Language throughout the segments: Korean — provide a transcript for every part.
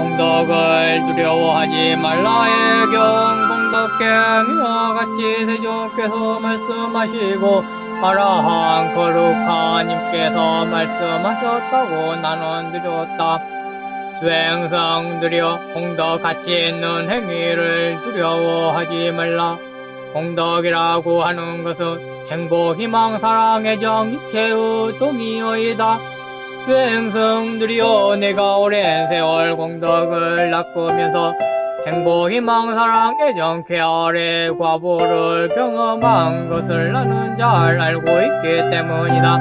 공덕을 두려워하지 말라의 경 공덕경이와 같이 세종께서 말씀하시고 아라한 거룩한 님께서 말씀하셨다고 나는 드렸다. 수행성 들여 공덕 가치 있는 행위를 두려워하지 말라. 공덕이라고 하는 것은 행복, 희망, 사랑, 애정, 육체의 동이어이다. 수행성들이여 내가 오랜 세월 공덕을 낚으면서 행복, 희망, 사랑, 애정, 쾌활의 과보를 경험한 것을 나는 잘 알고 있기 때문이다.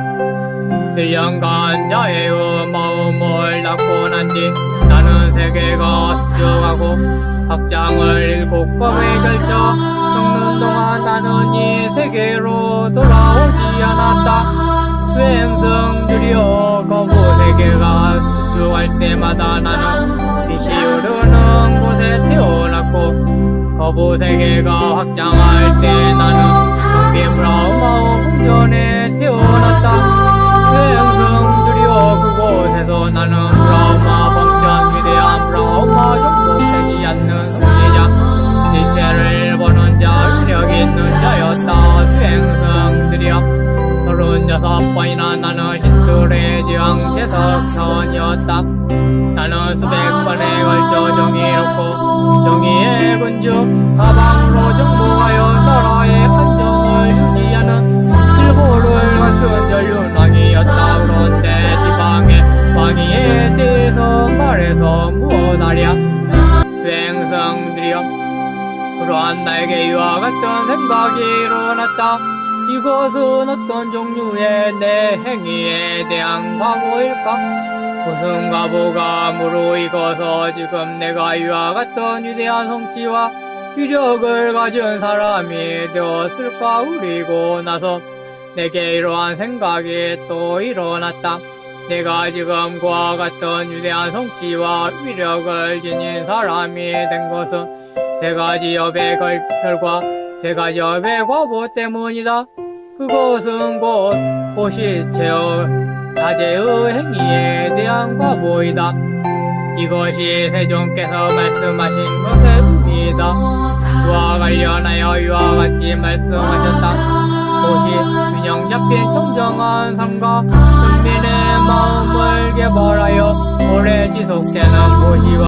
7년간 자의 마음을 닦고 난 뒤 나는 세계가 습죽하고 학장을 일곱 법에 걸쳐 적는 동안 나는 이 세계로 돌아오지 않았다. 습죽할 때마다 나는 빛이 흐르는 곳에 태어났고 거부 세계가 확장할 때 나는 동비 브라우마우 궁전에 태어났다. 수행성들이여 그곳에서 나는 브라우마 범전 위대한 브라우마 정복되지 않는 승리자. 일체를 보는 자 위력 있는 자였다. 수행성들이여. 서른여섯 번이나 나는 제석선이었다 나는 수백 번에 걸쳐 정의롭고 정의의 군주 사방으로 정복하여 나라의 안정을 유지하는 실보를 갖춘 전륜왕이었다 그런데 지방의 왕위에 대해서 말해서 무엇하랴? 수행성들이여 그러한 나에게 이와 같은 생각이 일어났다 이것은 어떤 종류의 내 행위에 대한 과보일까? 무슨 과보가 무르익어서 지금 내가 이와 같은 위대한 성취와 위력을 가진 사람이 되었을까 그리고 나서 내게 이러한 생각이 또 일어났다. 내가 지금 그와 같은 위대한 성취와 위력을 지닌 사람이 된 것은 세 가지 걸- 결과 세 가지 여배 과보 때문이다. 그것은 곧 보시체의 사제의 행위에 대한 과보이다. 이것이 세종께서 말씀하신 것의 의미이다. 그와 관련하여 이와 같이 말씀하셨다. 도시 균형 잡힌 청정한 삶과 국민의 마음을 개발하여 오래 지속되는 도시와